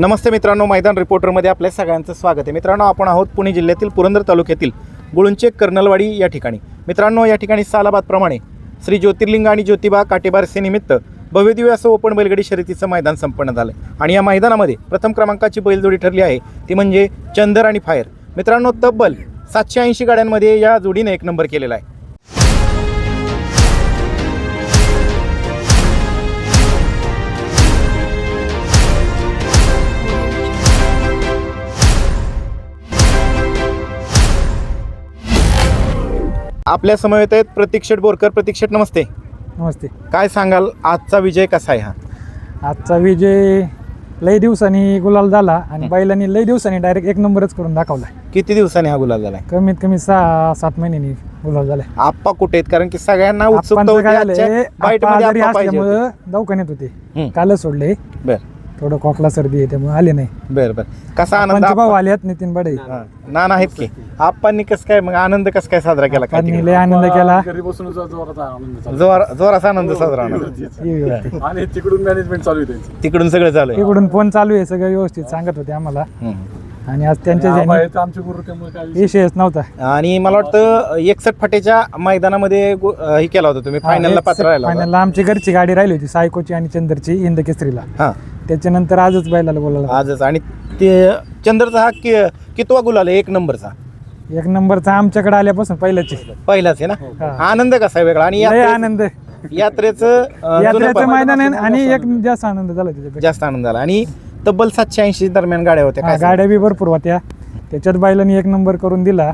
नमस्ते मित्रांनो मैदान रिपोर्टरमध्ये आपल्या सगळ्यांचं स्वागत आहे. मित्रांनो आपण आहोत पुणे जिल्ह्यातील पुरंदर तालुक्यातील गुळुंचे कर्नलवाडी या ठिकाणी. मित्रांनो या ठिकाणी सालाबादप्रमाणे श्री ज्योतिर्लिंग आणि ज्योतिबा काटेबारसेनिमित्त भव्यदिव्य असं ओपन बैलगडी शर्यतीचं मैदान संपन्न झालं. आणि या मैदानामध्ये प्रथम क्रमांकाची बैलजोडी ठरली आहे. ती म्हणजे चंदर आणि फायर. मित्रांनो तब्बल सातशे ऐंशी गाड्यांमध्ये या जोडीने एक नंबर केलेला आहे. आपल्या समवेत आहेत प्रतीक बोरकर. प्रतीक नमस्ते. नमस्ते. काय सांगाल? आजचा विजय कसा आहे हा? आजचा विजय लय दिवसांनी गुलाल झाला आणि बैलांनी लय दिवसांनी डायरेक्ट एक नंबरच करून दाखवला किती दिवसांनी हा गुलाल झालाय? कमीत कमी सहा सात महिन्यांनी गुलाल झालाय. आप्पा कुठे आहेत? कारण की सगळ्यांना उत्सुकता आप्पांचं होती काय आजच्या झालंय बाईटमध्ये आप्पा आजारी आप्पा पाहिजे होते. असल्यामुळं दवाखान्यात होते. कालच सोडले. बर. थोडं खोकला सर्दी आहे त्यामुळे आले नाही. बर बर. कसा आनंद आप्पांचे भाऊ आप्पा- आले आहेत नितीन बडे. हा, नाना आहेत की? आप्पांनी कसं काय मग आनंद कसं काय साजरा केला? काय त्यांनी लय आनंद केला. घरी बसून जोरात आनंद चालू जोर जोराचा आनंद साजरा होणार. इकडून आणि तिकडून मॅनेजमेंट चालू आहे त्यांची. तिकडून सगळं चालू आहे. फोन चालू आहे सगळं व्यवस्थित सांगत होते आम्हाला. हम्म. आणि आज त्यांच्या आबा ज्याने आहेत आमचे गुरु त्यामुळे काय विषय? विषयच नव्हता. आणि मला वाटतं एकसठ फाटेच्या मैदानामध्ये गो- अं, हे केला होता तुम्ही. फायनलला पात्र राहिला होता. फायनलला आमची घरची गाडी राहिली होती सायकोची आणि चंदरची हिंद केसरीला हा. त्याच्यानंतर आजच बैलाला बोलायला आजच. आणि ते चंद्रचा हा कि कितवा गुलाल आहे? एक नंबरचा. एक नंबरचा आमच्याकडे आल्यापासून पहिल्याची पहिलाच आहे ना? हा. आनंद कसा आहे वेगळा? आणि लय यात्रे- आनंद. यात्रेचं अं, जुनं यात्रेचं पण- मैदान आहे आणि एक जास्त आनंद झाला त्याच्यापेक्षा. जास्त आनंद झाला. आणि तब्बल सातशे ऐंशी दरम्यान गाड्या होत्या हा, काय गाड्या बी भरपूर होत्या. त्याच्यात बैलांनी एक नंबर करून दिला.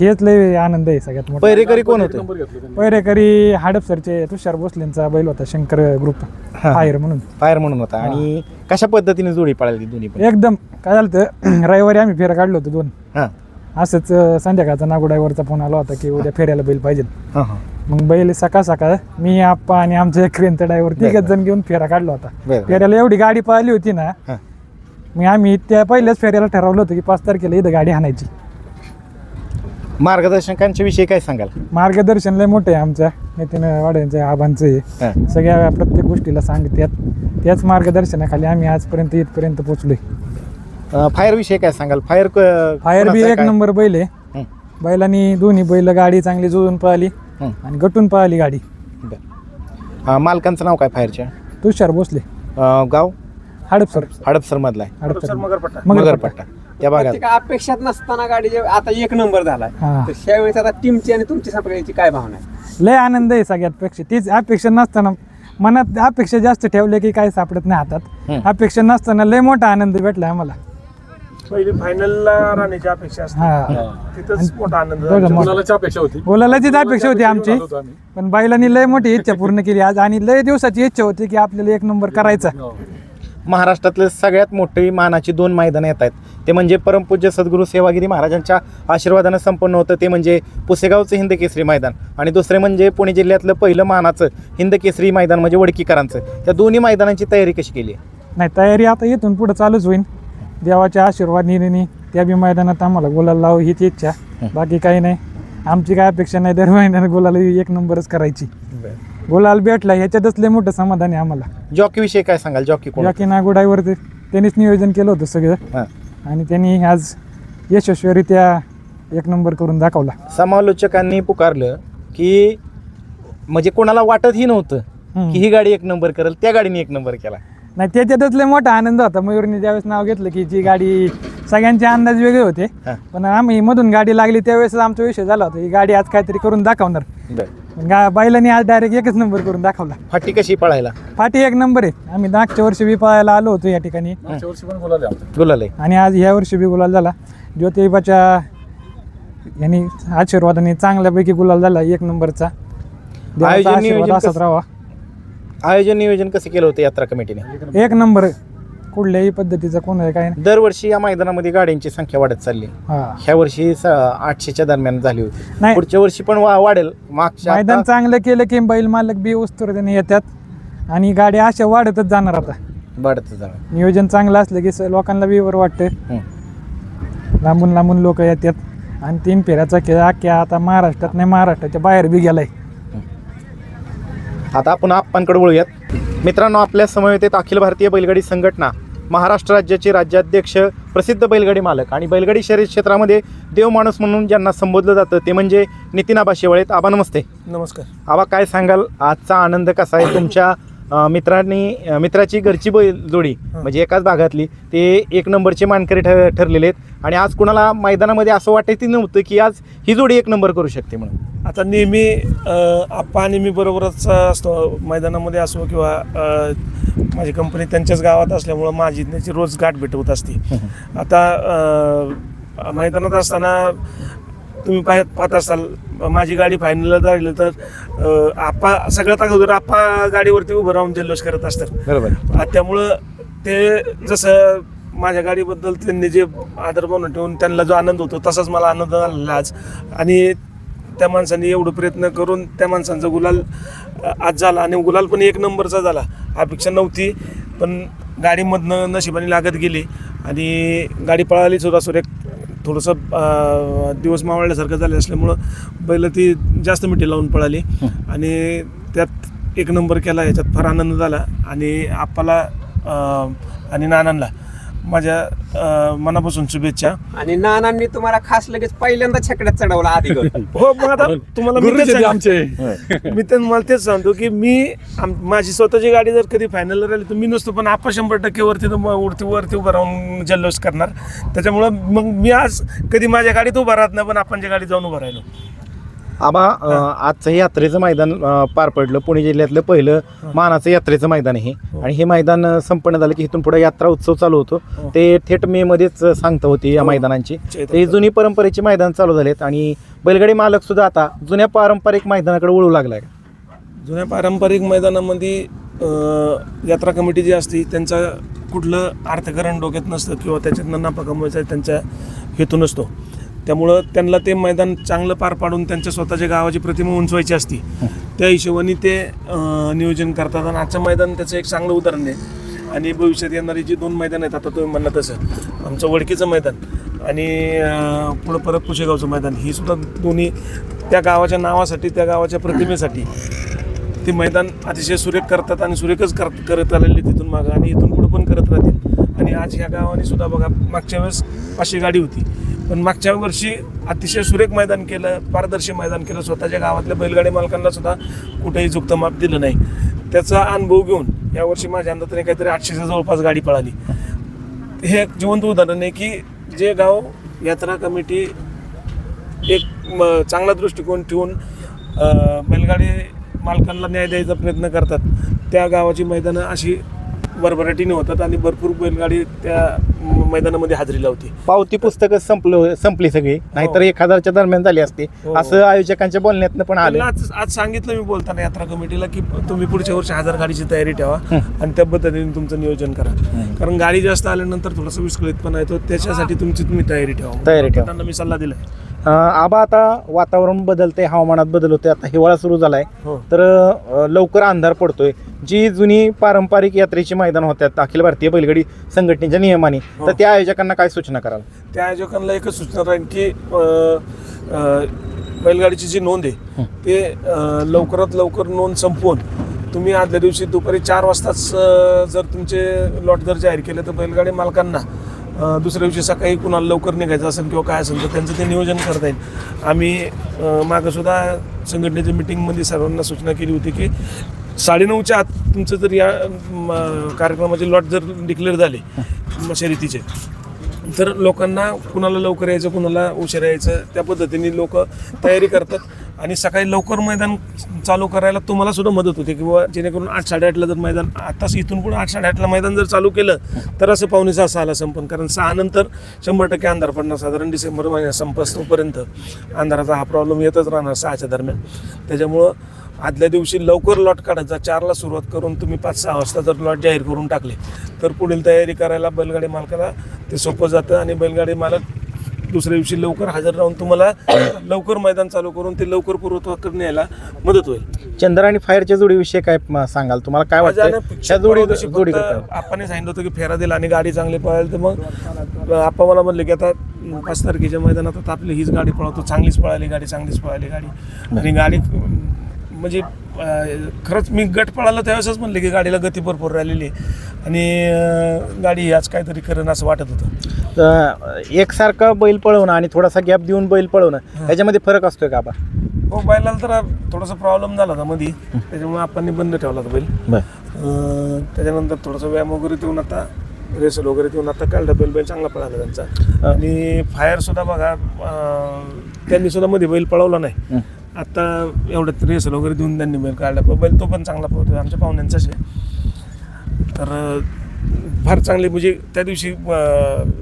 हेच लय आनंद आहे सगळ्यात मोठा. पहिरेकरी कोण होते? नंबर घेतला त्यांनी. पहिरेकरी हाडपसरचे तुषार भोसलेंचा बैल होता शंकर ग्रुप. फायर म्हणून. फायर म्हणून होता. आणि कशा पद्धतीने जोडी पळाली दोन्ही पण? एकदम. काय झालं होतं, रविवारी आम्ही फेऱ्या काढलो होतो दोन. हा. असंच अं, संध्याकाळचा नागोडावरचा फोन आला होता की उद्या फेऱ्याला बैल पाहिजे हा, हा. मग बैल सकाळ सकाळ मी आप्पा आणि आमच्या क्रेनचा ड्रायव्हर तिघच जण घेऊन फेरा काढला होता. बरं. फेऱ्याला एवढी गाडी पळाली होती ना हा. मग आम्ही त्या पहिल्याच फेऱ्याला ठरवलं होतं की पाच तारखेला इथं गाडी हाणायची मार्गदर्शकांच्या विषयी काय सांगाल? मार्गदर्शन लय मोठं आहे आमच्या नितीन वाड्यांचं आहे, आबांचं आहे. हा. सगळ्या प्रत्येक गोष्टीला सांगतात. त्याच मार्गदर्शनाखाली आम्ही आजपर्यंत इथपर्यंत पोहोचलोय अं, फायर विषयी काय सांगाल? फायर क- फायर बी कोणाचं एक काय? नंबर बैल आहे. हं, बैलांनी दोन्ही बैल गाडी चांगली जुळून पळाली हं, आणि गटून पळाली गाडी. बरं. अं, मालकांचं नाव काय फायरच्या? तुषार भोसले. अं, गाव? हडपसर. हडपसर मधला आहे. हडपसर मगरपट्टा. मगरपट्टा. त्या भागात. प्रत्येक अपेक्षात नसताना गाडी जे आता एक नंबर झालाय. हा. तर त्यावेळेस आता टीमची आणि तुमची संपर्काची काय भावना आहे? लय आनंद आहे सगळ्यात पेक्षा तीच अपेक्षा नसताना मनात अपेक्षा जास्त ठेवले की काय सापडत नाही हं. हातात अपेक्षा नसताना लय मोठा आनंद भेटला आम्हाला. पहिली फायनलला राहण्याची अपेक्षा असते. हा. तिथंच मोठा आनंद बघा. मग. अपेक्षा होती? बोलायला तीच अपेक्षा होती आमची आलो होतो? आम्ही. पण बैलांनी लय मोठी इच्छा पूर्ण केली आज आणि लय दिवसाची इच्छा होती की आपल्याला एक नंबर करायचा. हो. महाराष्ट्रातले सगळ्यात मोठी मानाची दोन मैदानं येत आहेत. ते म्हणजे परमपूज्य सद्गुरू सेवागिरी महाराजांच्या आशीर्वादानं संपन्न होतं. ते म्हणजे पुसेगावचं हिंद केसरी मैदान आणि दुसरे म्हणजे पुणे जिल्ह्यातलं पहिलं मानाचं हिंद केसरी मैदान म्हणजे वडकीकरांचं. त्या दोन्ही मैदानांची तयारी कशी केली आहे? नाही तयारी आता इथून पुढे चालूच होईल. देवाच्या आशीर्वाद निर्णय त्या बी मैदानात आम्हाला गोलाला लावू हीच इच्छा. बाकी काही नाही. आमची काय अपेक्षा नाही दर महिन्याला गोलाला एक नंबरच करायची. गोलाल भेटला ह्याच्यातच लय मोठं समाधान आहे आम्हाला. जॉकी विषयी काय सांगाल? जॉकी नागोडावर ते त्यांनीच नियोजन केलं होतं सगळं. आणि त्यांनी आज यशस्वीरित्या एक नंबर करून दाखवला. समालोचकांनी पुकारलं की म्हणजे कोणाला वाटतही नव्हतं. की ही गाडी एक नंबर करेल त्या गाडीने एक नंबर केला. नाही त्याच्यातच लय मोठा आनंद होता. मयूरने ज्यावेळेस नाव घेतलं की जी गाडी सगळ्यांचे अंदाज वेगळे होते हां. पण आम्ही मधून गाडी लागली त्यावेळेस आमचा विषय झाला होता. ही गाडी आज काहीतरी करून दाखवणार. बरं. गा बैलांनी आज डायरेक्ट एकच नंबर करून दाखवला. फाटी कशी पळायला? फाटी एक नंबर आहे. आम्ही मागच्या वर्षी बी पळायला आलो होतो या ठिकाणी. मागच्या वर्षी पण बोलाले आमच्या गुलाल आहे. आणि आज ह्या वर्षी बी गुलाल झाला. ज्योतिबाच्या यांनी आशीर्वादाने चांगल्यापैकी गुलाल झाला एक नंबरचा देवाचा आयोजन आशीर्वाद असाच कसं- राहावा. आयोजन नियोजन कसं केलं होतं यात्रा कमिटीने? एक नंबर कुठल्याही पद्धतीचा कोण आहे काय नाही. दरवर्षी या मैदानामध्ये गाड्यांची संख्या वाढत चालली. हा. ह्या वर्षी स- आठशेच्या दरम्यान झाली होती. नाही. पुढच्या वर्षी पण वा- वाढेल. मागच्या मैदान आता- चांगलं केलं की बैल मालक बी उस्तुरतेने येतात आणि गाड्या अशा वाढतच जाणार आता. वाढत जाणार. नियोजन चांगलं असलं की स- लोकांना बी बरं वाटतं. लांबून लांबून लोक येतात. आणि तीन फेऱ्याचा खेळ अख्ख्या आता महाराष्ट्रात नाही महाराष्ट्राच्या बाहेर बी गेलाय. आता आपण आप्पांकडे वळूयात. मित्रांनो आपल्या समवेत अखिल भारतीय बैलगाडी संघटना महाराष्ट्र राज्याचे राज्याध्यक्ष प्रसिद्ध बैलगाडी मालक आणि बैलगाडी शर्यत क्षेत्रामध्ये देवमाणूस म्हणून ज्यांना संबोधलं जातं ते म्हणजे नितीन आबा शेवाळेत आबा नमस्ते. नमस्कार. आबा काय सांगाल? आजचा आनंद कसा आहे तुमच्या मित्रांनी मित्राची घरची बैल जोडी म्हणजे एकाच भागातली ते एक नंबरचे मानकरी ठ ठरलेले आहेत. आणि आज कुणाला मैदानामध्ये असं वाटायचं नव्हतं की आज ही जोडी एक नंबर करू शकते म्हणून. आता नेहमी आप्पा आणि मी बरोबरच असतो. मैदानामध्ये असो किंवा माझी कंपनी त्यांच्याच गावात असल्यामुळं माझी त्याची रोज गाठ भेट होत असते आता मैदानात असताना तुम्ही पाह पाहत असाल माझी गाडी फायनलला राहिली तर अं, आप्पा सगळ्यात अगोदर आप्पा गाडीवरती उभं राहून जल्लोष करत असतात. बरोबर. त्यामुळं ते जसं माझ्या गाडीबद्दल त्यांनी जे आदर बनवून ठेवून त्यांना जो आनंद होतो तसाच मला आनंद झालेला आज. आणि त्या माणसाने एवढं प्रयत्न करून त्या माणसांचा गुलाल आज झाला. आणि गुलाल पण एक नंबरचा झाला. अपेक्षा नव्हती पण गाडीमधनं नशिबाने लागत गेली. आणि गाडी पळाली सुद्धा सुरेख थोडंसं दिवस मावळल्यासारखं झालं असल्यामुळं बैल ती जास्त मिठी लावून पळाली. आणि त्यात एक नंबर केला याच्यात फार आनंद झाला. आणि आप्पाला अ, आणि नानांना माझ्या अ, मनापासून शुभेच्छा. आणि नानांनी तुम्हाला खास लगेच पहिल्यांदा छकड्यात चढवला आधी. हो मग आता तुम्हाला मी गुरुजी तेच ते सांग- आमचे. मी तर मला तेच सांगतो की मी आम- माझी स्वतःची गाडी जर कधी फायनलला राहिली तर मी नसतो पण आपण शंभर टक्के वरती तर मग वरती वरती उभं राहून जल्लोष करणार. त्याच्यामुळं मग मी आज कधी माझ्या गाडीत उभा राहत नाही पण आपणच्या गाडीत जाऊन उभा राहिलो. आबा आजचं हे यात्रेचं मैदान अ, पार पडलं पुणे जिल्ह्यातलं पहिलं मानाचं यात्रेचं मैदान आहे हे. आणि हे मैदान अ, संपन्न झालं की इथून पुढे यात्रा उत्सव चालू होतो हो. ते थेट मे मध्येच सांगता होती या हो. मैदानांची चैत्र. ते जुनी परंपरेची मैदान चालू झालेत आणि बैलगाडी मालक सुद्धा आता जुन्या पारंपरिक मैदानाकडे वळू लागलाय जुन्या पारंपरिक मैदानामध्ये अं, यात्रा कमिटी जी असते त्यांचा कुठलं अर्थकारण डोक्यात नसतं किंवा त्याच्यातनं नफा कमवायचा त्यांच्या हेतू नसतो त्यामुळं त्यांना ते मैदान चांगलं पार पाडून त्यांच्या स्वतःच्या गावाची प्रतिमा उंचवायची असती. त्या हिशोबाने ते नियोजन करतात आणि आजचं मैदान त्याचं एक चांगलं उदाहरण आहे. आणि भविष्यात येणारी जी दोन मैदान आहेत आता तुम्ही म्हणला तसं आमचं वडकीचं मैदान आणि पुढं परत पुशेगावचं मैदान ही सुद्धा दोन्ही त्या गावाच्या नावासाठी त्या गावाच्या प्रतिमेसाठी ते मैदान अतिशय सुरेख करतात आणि सुरेखच कर करत आलेले तिथून मागं आणि इथून पुढं पण करत राहतील. आणि आज ह्या गावाने सुद्धा बघा मागच्या वेळेस पाचशे गाडी होती. पण मागच्या वर्षी अतिशय सुरेख मैदान केलं पारदर्शी मैदान केलं स्वतःच्या गावातल्या बैलगाडी मालकांना सुद्धा कुठेही झुकतं माप दिलं नाही. त्याचा अनुभव घेऊन यावर्षी माझ्या अंदाजाने काहीतरी आठशेच्या जवळपास गाडी पळाली. हे एक जिवंत उदाहरण आहे की जे गाव यात्रा कमिटी एक म, चांगला दृष्टिकोन ठेवून बैलगाडी मालकांना न्याय द्यायचा प्रयत्न करतात. त्या गावाची मैदानं अशी भरभराटीने होतात आणि भरपूर बैलगाडी त्या मैदानामध्ये हजेरी लावते. पावती पुस्तकं संपलं संपली सगळी. नाहीतर एक हजारच्या दरम्यान झाली असती. हो. असं आयोजकांच्या बोलण्यातनं पण आलं. आज आज सांगितलं मी बोलताना यात्रा कमिटीला की तुम्ही पुढच्या वर्षी हजार गाडीची तयारी ठेवा आणि त्या पद्धतीने तुमचं नियोजन करा. कारण गाडी जास्त आल्यानंतर थोडासा विस्कळीतपणा येतो. त्याच्यासाठी तुमची तुम्ही तयारी ठेवा. तयारी ठेवा. त्यांना मी सल्ला दिलाय. अ, आबा आता वातावरण बदलते हवामानात बदल होते आता हिवाळा सुरू झालाय. हो. तर अ, लवकर अंधार पडतोय. जी जुनी पारंपरिक यात्रेची मैदान होत्यात अखिल भारतीय बैलगाडी संघटनेच्या नियमाने हो. तर त्या आयोजकांना काय सूचना कराल? त्या आयोजकांना एकच सूचना राहील की अं, अं, बैलगाडीची जी नोंद आहे ते अं, लवकरात लवकर नोंद संपवून तुम्ही आदल्या दिवशी दुपारी चार वाजताच अं, जर तुमचे लॉट जर जाहीर केले तर बैलगाडी मालकांना दुसऱ्या दिवशी सकाळी कुणाला लवकर निघायचं असेल किंवा काय असेल तर त्यांचं ते नियोजन करता येईल. आम्ही मागंसुद्धा संघटनेच्या मिटिंगमध्ये सर्वांना सूचना केली होती की साडेनऊच्या आत तुमचं जर या म, कार्यक्रमाचे लॉट जर डिक्लेअर झाले म, शर्यतीचे तर लोकांना कुणाला लवकर यायचं कुणाला उशिरा यायचं त्या पद्धतीने लोक तयारी करतात. आणि सकाळी लवकर मैदान चालू करायला तुम्हाला सुद्धा मदत होते किंवा जेणेकरून आठ साडेआठला जर मैदान आताच इथून पुढे आठ साडेआठला मैदान जर चालू केलं तर असं पावणे सहा सहाला संपन. कारण सहा नंतर शंभर टक्के अंधार पडणार. साधारण डिसेंबर महिन्यात संपस्तोपर्यंत अंधाराचा हा प्रॉब्लेम येतच राहणार सहाच्या दरम्यान. त्याच्यामुळं आदल्या दिवशी लवकर लॉट काढायचा. चारला सुरुवात करून तुम्ही पाच सहा वाजता जर लॉट जाहीर करून टाकले तर पुढील तयारी करायला बैलगाडी मालकाला ते सोपं जातं आणि बैलगाडी मालक दुसऱ्या दिवशी लवकर हजर राहून तुम्हाला लवकर मैदान चालू करून ते लवकर पूर्वत्वाकडे न्यायला मदत होईल. चंद्र आणि फायरच्या जोडीविषयी काय सांगाल? तुम्हाला काय वाटतं जोडी जोडी? आपण सांगितलं होतं की फेरा दिला आणि गाडी चांगली पळाली. तर मग आपण मला म्हणले की आता पाच तारखेच्या मैदानात आता आपली हीच गाडी पळवतो. चांगलीच पळाली गाडी चांगलीच पळाली गाडी. आणि गाडी म्हणजे खरंच मी गट पळाला त्यावेळेसच म्हणले की गाडीला गती भरपूर राहिलेली आहे. आणि गाडी आज काहीतरी करेन असं वाटत होतं. एकसारखा बैल पळवणं आणि थोडासा गॅप देऊन बैल पळवणं याच्यामध्ये फरक असतोय का बा? हो बैलाला तर थोडासा प्रॉब्लेम झाला होता मध्ये त्याच्यामुळे आपण बंद ठेवला होता बैल. त्याच्यानंतर थोडासा व्यायाम वगैरे देऊन आता रेसल वगैरे देऊन आता काढला बैल बैल चांगला पळाला त्यांचा. आणि फायर सुद्धा बघा त्यांनी सुद्धा मध्ये बैल पळवला नाही. हं. आता एवढं रेसल वगैरे देऊन त्यांनी बैल काढला. पण बैल तो पण चांगला पळतोय आमच्या पाहुण्यांचाच आहे. तर फार चांगली म्हणजे त्या दिवशी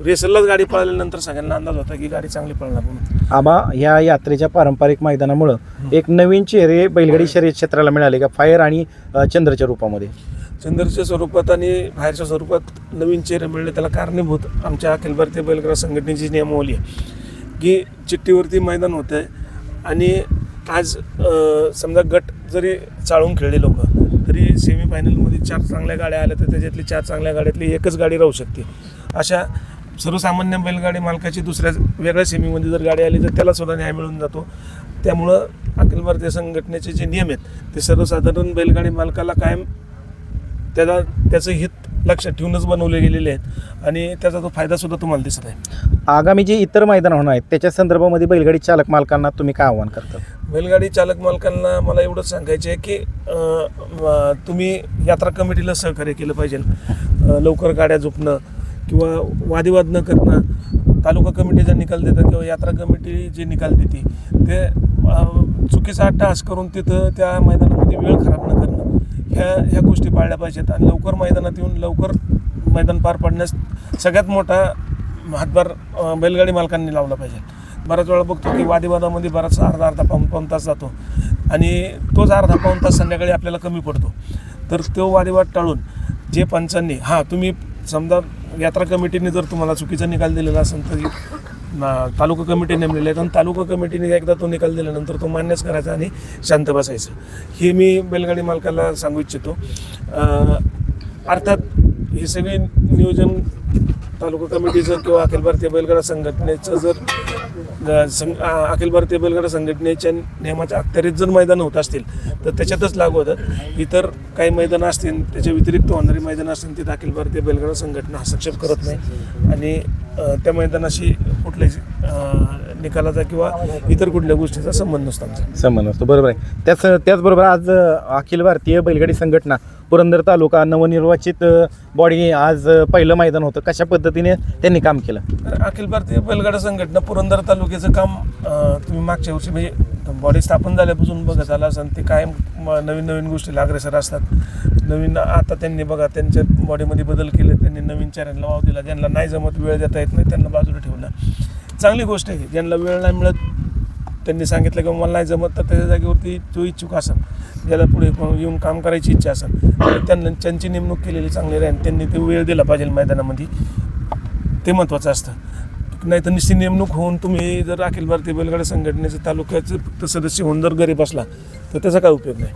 रेसललाच गाडी पळाल्यानंतर सगळ्यांना अंदाज होता की गाडी चांगली पळणार म्हणून. आबा या यात्रेच्या पारंपरिक मैदानामुळं एक नवीन चेहरे बैलगाडी शर्यत क्षेत्राला मिळाले का? फायर आणि चंद्रच्या रूपामध्ये. चंद्रच्या स्वरूपात आणि बाहेरच्या स्वरूपात नवीन चेहरे मिळले त्याला कारणीभूत आमच्या अखिल भारतीय बैलगाडा संघटनेची नियमावली आहे. की चिठ्ठीवरती मैदान होतं आहे आणि आज समजा गट जरी चाळून खेळले लोक तरी सेमीफायनलमध्ये चार चांगल्या गाड्या आल्या तर त्याच्यातली चार चांगल्या गाड्यातली एकच गाडी राहू शकते. अशा सर्वसामान्य बैलगाडी मालकाची दुसऱ्या वेगळ्या सेमीमध्ये जर गाडी आली तर त्याला सुद्धा न्याय मिळून जातो. त्यामुळं अखिल भारतीय संघटनेचे जे नियम आहेत ते सर्वसाधारण बैलगाडी मालकाला कायम त्याला त्याचं हित लक्षात ठेवूनच बनवले गेलेले आहेत. आणि त्याचा तो फायदासुद्धा तुम्हाला दिसत आहे. आगामी जे इतर मैदान होणार आहेत त्याच्या संदर्भामध्ये बैलगाडी चालक मालकांना तुम्ही काय आव्हान करता? बैलगाडी चालक मालकांना मला एवढंच सांगायचं आहे की अं, तुम्ही यात्रा कमिटीला सहकार्य केलं पाहिजे. अं, लवकर गाड्या झोपणं किंवा वादिवाद न करणं तालुका कमिटी जर निकाल देतं किंवा यात्रा कमिटी जे निकाल देते ते अं, चुकीचा अट्टहास करून तिथं त्या मैदानामध्ये वेळ खराब न करणं ह्या ह्या गोष्टी पाळल्या पाहिजेत. आणि लवकर मैदानात येऊन लवकर मैदान पार पाडण्यास सगळ्यात मोठा हातभार अं, बैलगाडी मालकांनी लावला पाहिजे. बऱ्याच वेळा बघतो की वादिवादामध्ये बराचसा अर्धा अर्धा पाऊन पाऊन तास जातो. आणि तोच अर्धा पाऊन तास संध्याकाळी आपल्याला कमी पडतो. तर तो वादिवाद टाळून जे पंचांनी हां तुम्ही समजा यात्रा कमिटीने जर तुम्हाला चुकीचा निकाल दिलेला असेल तर तालुका कमिटी नेमलेली आहे. आणि तालुका कमिटीने एकदा तो निकाल दिल्यानंतर तो मान्यच करायचा आणि शांत बसायचं. हे मी बैलगाडी मालकाला सांगू इच्छितो. अर्थात हे सगळे नियोजन तालुका कमिटीचं किंवा अखिल भारतीय बैलगाडा संघटनेचं जर सं- अखिल भारतीय बैलगाडा संघटनेच्या नियमाच्या अखत्यारीत जर मैदान होत असतील तर त्याच्यातच लागू होतात इतर काही मैदानं असतील त्याच्या व्यतिरिक्त होणारी मैदानं असतील तिथं अखिल भारतीय बैलगाडा संघटना हस्तक्षेप करत नाही. आणि त्या मैदानाशी कुठल्याही निकालाचा किंवा इतर कुठल्या गोष्टीचा संबंध नसतो आमचा. संबंध असतो बरोबर आहे. त्याच त्याचबरोबर आज अखिल भारतीय बैलगाडी संघटना पुरंदर तालुका नवनिर्वाचित बॉडी आज पहिलं मैदान होतं. कशा पद्धतीने त्यांनी काम केलं? तर अखिल भारतीय बैलगाडा संघटना पुरंदर तालुक्याचं काम तुम्ही मागच्या वर्षी म्हणजे बॉडी स्थापन झाल्यापासून बघत आला असाल ते कायम नवीन नवीन गोष्टीला अग्रेसर असतात. नवीन आता त्यांनी बघा त्यांच्या बॉडीमध्ये बदल केले त्यांनी नवीन चॅनलला वाव दिला. ज्यांना नाही जमत वेळ देता येत नाही त्यांना बाजूला ठेवला. चांगली गोष्ट आहे ज्यांना वेळ नाही मिळत त्यांनी सांगितलं की मला नाही जमत तर त्याच्या जागेवरती जो इच्छुक असेल ज्याला पुढे येऊन काम करायची इच्छा असेल तर त्यांना त्यांची नेमणूक केलेली चांगली राहील त्यांनी ते वेळ दिला पाहिजे मैदानामध्ये. ते महत्त्वाचं असतं. नाही तर निश्चित नेमणूक होऊन तुम्ही जर अखिल भारतीय बैलगाडा संघटनेचं तालुक्याचं फक्त सदस्य होऊन जर गरीब असला तर त्याचा काय उपयोग नाही.